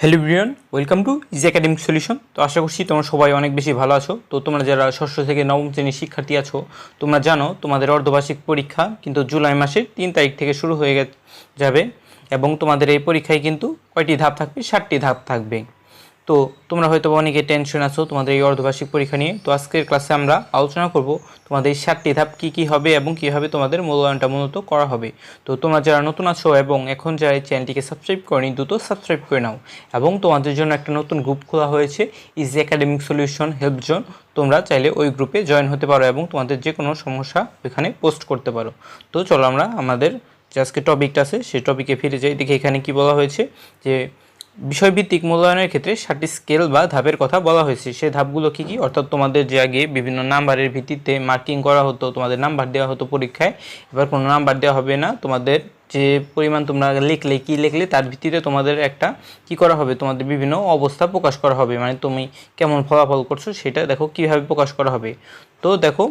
Hello Brian welcome to easy academic solution তো আশা করছি তোমরা সবাই অনেক বেশি ভালো আছো। তো তোমরা যারা ষষ্ঠ থেকে নবম শ্রেণির শিক্ষার্থী আছো, তোমরা জানো তোমাদের অর্ধবার্ষিক পরীক্ষা কিন্তু জুলাই মাসের তিন তারিখ থেকে শুরু হয়ে যাবে। এবং তোমাদের এই পরীক্ষায় কিন্তু কয়টি ধাপ থাকবে? ষাটটি ধাপ থাকবে। তো তোমরা হয়তো অনেকে টেনশন আছো তোমাদের এই অর্ধবার্ষিক পরীক্ষা নিয়ে। তো আজকের ক্লাসে আমরা আলোচনা করব তোমাদের এই ষাটটি ধাপ কী কী হবে এবং কীভাবে তোমাদের মূল্যায়নটা মূলত করা হবে। তো তোমরা যারা নতুন আছো এবং এখন যারা এই চ্যানেলটিকে সাবস্ক্রাইব করনি, দ্রুত সাবস্ক্রাইব করে নাও এবং তোমাদের জন্য একটা নতুন গ্রুপ খোলা হয়েছে easy academic solution help zone তোমরা চাইলে ওই গ্রুপে জয়েন হতে পারো এবং তোমাদের যে কোনো সমস্যা ওইখানে পোস্ট করতে পারো। তো চলো আমরা আমাদের যে আজকে টপিকটা আছে, সেই টপিকে ফিরে যাই। দেখি এখানে কি বলা হয়েছে যে বিষয়ভিত্তিক মূল্যায়নের ক্ষেত্রে ষাটটি স্কেল বা ধাপের কথা বলা হয়েছে। সেই ধাপগুলো কী কী? অর্থাৎ তোমাদের যে আগে বিভিন্ন নাম্বারের ভিত্তিতে মার্কিং করা হতো, তোমাদের নাম্বার দেওয়া হতো পরীক্ষায়। এবার কোনো নাম্বার দেওয়া হবে না। তোমাদের যে পরিমাণ তোমরা লিখলে, কী লিখলে তার ভিত্তিতে তোমাদের একটা কি করা হবে? তোমাদের বিভিন্ন অবস্থা প্রকাশ করা হবে। মানে তুমি কেমন ফলাফল করছ সেটা দেখো, কীভাবে প্রকাশ করা হবে। তো দেখো,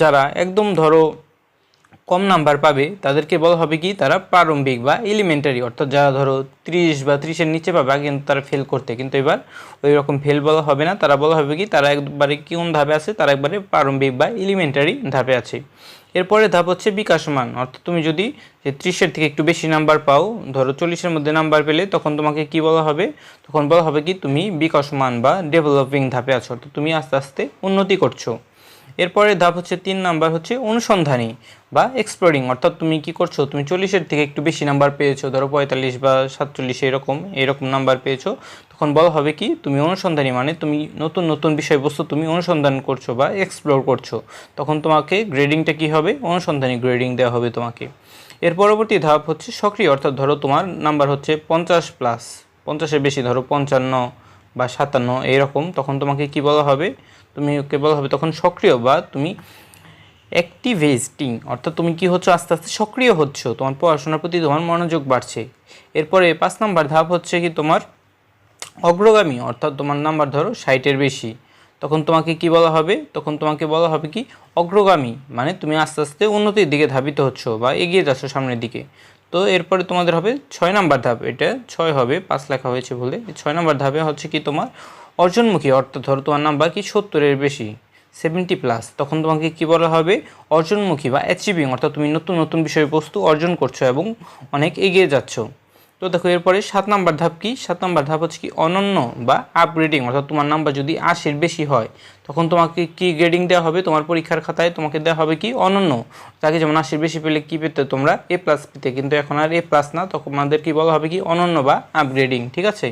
যারা একদম ধরো কম নাম্বার পাবে, তাদেরকে বলা হবে কি, তারা প্রারম্ভিক বা এলিমেন্টারি, অর্থাৎ যারা ধরো ত্রিশ বা ত্রিশের নিচে পাবে কিন্তু তারা ফেল করতে। কিন্তু এবার ওই রকম ফেল বলা হবে না, তারা বলা হবে কি, তারা একবারে কোন ধাপে আছে, তারা একবারে প্রারম্ভিক বা এলিমেন্টারি ধাপে আছে। এরপরে ধাপ হচ্ছে বিকাশমান, অর্থাৎ তুমি যদি যে ত্রিশের থেকে একটু বেশি নাম্বার পাও, ধরো চল্লিশের মধ্যে নাম্বার পেলে, তখন তোমাকে কি বলা হবে, তখন বলা হবে কি, তুমি বিকাশমান বা ডেভেলপিং ধাপে আছো, অর্থাৎ তুমি আস্তে আস্তে উন্নতি করছ। এরপরে ধাপ হচ্ছে তিন নাম্বার হচ্ছে অনুসন্ধানী বা এক্সপ্লোরিং অর্থাৎ তুমি কি করছ? তুমি চল্লিশের থেকে একটু বেশি নাম্বার পেয়েছ, ধরো পঁয়তাল্লিশ বা সাতচল্লিশ এরকম এরকম নাম্বার পেয়েছ। তখন বলা হবে কি? তুমি অনুসন্ধানী মানে তুমি নতুন নতুন বিষয়বস্তু তুমি অনুসন্ধান করছ বা এক্সপ্লোর করছ। তখন তোমাকে গ্রেডিংটা কি হবে? অনুসন্ধানী গ্রেডিং দেওয়া হবে তোমাকে। এর পরবর্তী ধাপ হচ্ছে সক্রিয়, অর্থাৎ ধরো তোমার নাম্বার হচ্ছে পঞ্চাশ প্লাস পঞ্চাশের বেশি, ধরো পঞ্চান্ন বা সাতান্ন এরকম তখন তোমাকে কি বলা হবে? তুমি ওকে বলা হবে তখন সক্রিয় বা তুমি অ্যাক্টিভেস্টিং অর্থাৎ তুমি কি হচ্ছ? আস্তে আস্তে সক্রিয় হচ্ছ। তোমার পড়াশোনার প্রতি তোমার মনোযোগ বাড়ছে। এরপরে পাঁচ নাম্বার ধাপ হচ্ছে কি তোমার অগ্রগামী, অর্থাৎ তোমার নাম্বার ধরো ষাটের বেশি। তখন তোমাকে কি বলা হবে? তখন তোমাকে বলা হবে কি? অগ্রগামী মানে তুমি আস্তে আস্তে উন্নতির দিকে ধাবিত হচ্ছ বা এগিয়ে যাচ্ছ সামনের দিকে। তো এরপরে তোমাদের হবে ছয় নাম্বার ধাপ। এটা ছয় হবে, পাঁচ লেখা হয়েছে বলে। ছয় নাম্বার ধাপে হচ্ছে কি তোমার অর্জনমুখী, অর্থাৎ ধরো তোমার নাম্বার কি সত্তরের বেশি সেভেন্টি প্লাস তখন তোমাকে কি বলা হবে? অর্জনমুখী বা অ্যাচিভিং অর্থাৎ তুমি নতুন নতুন বিষয়বস্তু অর্জন করছ এবং অনেক এগিয়ে যাচ্ছ। তো দেখো, এরপরে সাত নাম্বার ধাপ কি? সাত নাম্বার ধাপ হচ্ছে কি, অনন্য বা আপগ্রেডিং অর্থাৎ তোমার নাম্বার যদি আশির বেশি হয়, তখন তোমাকে কি গ্রেডিং দেওয়া হবে? তোমার পরীক্ষার খাতায় তোমাকে দেওয়া হবে কি, অনন্য। তাকে যেমন আশির বেশি পেলে কি পেতে তোমরা এ প্লাস পেতে, কিন্তু এখন আর এ প্লাস না, তখন আমাদের কি বলা হবে কি, অনন্য বা আপগ্রেডিং ঠিক আছে?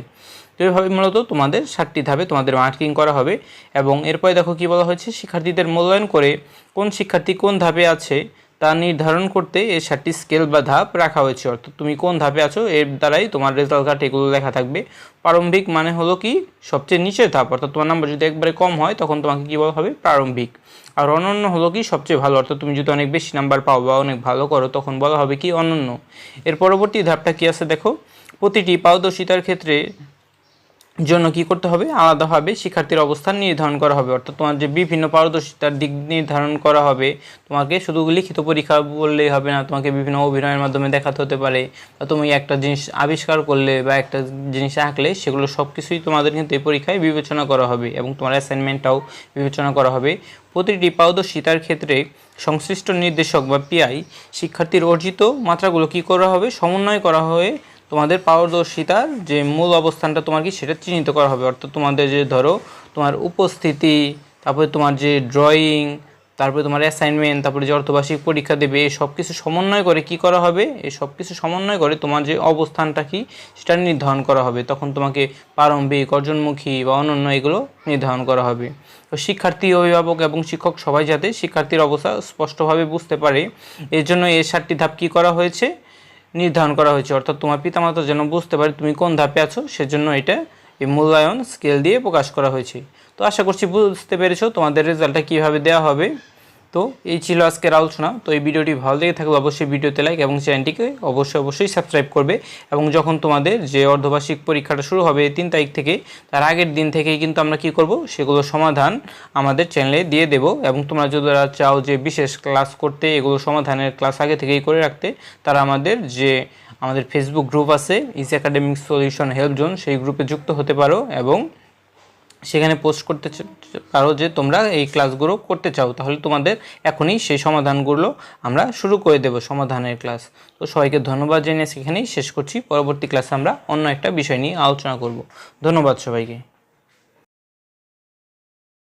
তো এইভাবে মূলত তোমাদের ষাটটি ধাপে তোমাদের মার্কিং করা হবে। এবং এরপরে দেখো কি বলা হয়েছে, শিক্ষার্থীদের মূল্যায়ন করে কোন শিক্ষার্থী কোন ধাপে আছে তা নির্ধারণ করতে এই ষাটটি স্কেল বা ধাপ রাখা হয়েছে। অর্থাৎ তুমি কোন ধাপে আছো, এর দ্বারাই তোমার রেজাল্ট কার্ড এগুলো লেখা থাকবে। প্রারম্ভিক মানে হলো কি? সবচেয়ে নিচের ধাপ, অর্থাৎ তোমার নাম্বার যদি একবারে কম হয়, তখন তোমাকে কী বলা হবে? প্রারম্ভিক। আর অনন্য হলো কি? সবচেয়ে ভালো, অর্থাৎ তুমি যদি অনেক বেশি নাম্বার পাও বা অনেক ভালো করো, তখন বলা হবে কি অনন্য। এর পরবর্তী ধাপটা কি আছে দেখো? প্রতিটি পারদর্শিতার ক্ষেত্রে জন্য কি করতে হবে? আলাদাভাবে শিক্ষার্থীর অবস্থান নির্ধারণ করা হবে। অর্থাৎ তোমার যে বিভিন্ন পারদর্শিতার দিক নির্ধারণ করা হবে, তোমাকে শুধু লিখিত পরীক্ষা বললেই হবে না, তোমাকে বিভিন্ন অভিনয়ের মাধ্যমে দেখাতে হতে পারে বা তুমি একটা জিনিস আবিষ্কার করলে বা একটা জিনিস আঁকলে সেগুলো সব কিছুই তোমাদের কিন্তু এই পরীক্ষায় বিবেচনা করা হবে এবং তোমার অ্যাসাইনমেন্টটাও বিবেচনা করা হবে। প্রতিটি পারদর্শিতার ক্ষেত্রে সংশ্লিষ্ট নির্দেশক বা পিআই শিক্ষার্থীর অর্জিত মাত্রাগুলো কি করা হবে? সমন্বয় করা হয়ে তোমাদের পারদর্শিতার যে মূল অবস্থানটা তোমার কি সেটা চিহ্নিত করা হবে। অর্থাৎ তোমাদের যে ধরো, তোমার উপস্থিতি, তারপরে তোমার যে ড্রয়িং তারপরে তোমার অ্যাসাইনমেন্ট তারপরে যে অর্থবার্ষিক পরীক্ষা দেবে, এই সব কিছু সমন্বয় করে কি করা হবে? এই সব কিছু সমন্বয় করে তোমার যে অবস্থানটা কি, সেটা নির্ধারণ করা হবে। তখন তোমাকে প্রারম্ভিক, অর্জনমুখী বা অনন্য এগুলো নির্ধারণ করা হবে। তো শিক্ষার্থী, অভিভাবক এবং শিক্ষক সবাই যাতে শিক্ষার্থীর অবস্থা স্পষ্টভাবে বুঝতে পারে। এর জন্য এই সাতটি ধাপ কী করা হয়েছে? নির্ধারণ করা হয়েছে। অর্থাৎ তোমার পিতামাতা যেন বুঝতে পারে তুমি কোন ধাপে আছো, সেজন্য এটা এই মূল্যায়ন স্কেল দিয়ে প্রকাশ করা হয়েছে। তো আশা করছি বুঝতে পেরেছ তোমাদের রেজাল্টটা কীভাবে দেওয়া হবে। তো এই ছিল আজকের আলোচনা। তো এই ভিডিওটি ভালো লেগে থাকলে অবশ্যই ভিডিওতে লাইক এবং চ্যানেলটিকে অবশ্যই অবশ্যই সাবস্ক্রাইব করবে এবং যখন তোমাদের যে অর্ধবার্ষিক পরীক্ষাটা শুরু হবে তিন তারিখ থেকে, তার আগের দিন থেকেই কিন্তু আমরা কি করব সেগুলো সমাধান আমাদের চ্যানেলে দিয়ে দেব এবং তোমরা যদি চাও যে বিশেষ ক্লাস করতে এগুলো সমাধানের ক্লাস আগে থেকেই করে রাখতে, তারা আমাদের যে আমাদের ফেসবুক গ্রুপ আছে easy academic solution help zone সেই গ্রুপে যুক্ত হতে পারো এবং সেখানে পোস্ট করতে পারো যে তোমরা এই ক্লাসগুলো করতে চাও। তাহলে তোমাদের এখনই সেই সমাধানগুলো আমরা শুরু করে দেব সমাধানের ক্লাস তো সবাইকে ধন্যবাদ জানিয়ে সেখানেই শেষ করছি। পরবর্তী ক্লাসে আমরা অন্য একটা বিষয় নিয়ে আলোচনা করব। ধন্যবাদ সবাইকে।